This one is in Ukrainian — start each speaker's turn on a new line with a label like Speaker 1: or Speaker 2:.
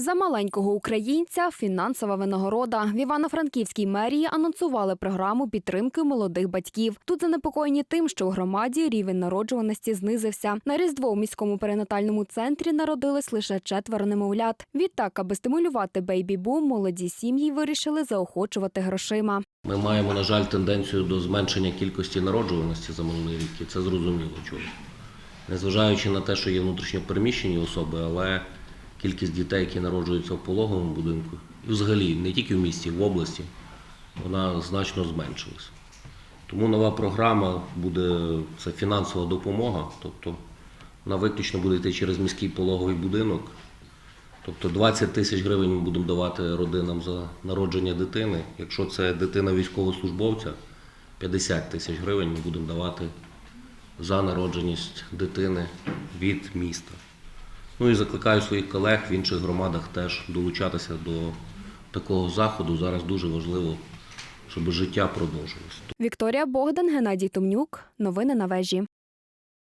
Speaker 1: За маленького українця фінансова винагорода в Івано-Франківській мерії анонсували програму підтримки молодих батьків. Тут занепокоєні тим, що у громаді рівень народжуваності знизився. На різдво у міському перинатальному центрі народились лише четверо немовлят. Відтак, аби стимулювати бейбі-бум, молоді сім'ї вирішили заохочувати грошима.
Speaker 2: Ми маємо, на жаль, тенденцію до зменшення кількості народжуваності за минулий рік, це зрозуміло чому. Незважаючи на те, що є внутрішньо переміщені особи, але кількість дітей, які народжуються в пологовому будинку, і взагалі не тільки в місті, в області, вона значно зменшилась. Тому нова програма буде це фінансова допомога, тобто вона виключно буде йти через міський пологовий будинок. Тобто 20 тисяч гривень ми будемо давати родинам за народження дитини. Якщо це дитина військовослужбовця, 50 тисяч гривень ми будемо давати за народженість дитини від міста. Ну і закликаю своїх колег в інших громадах теж долучатися до такого заходу. Зараз дуже важливо, щоб життя продовжилося.
Speaker 1: Вікторія Богдан, Геннадій Томнюк. Новини на вежі.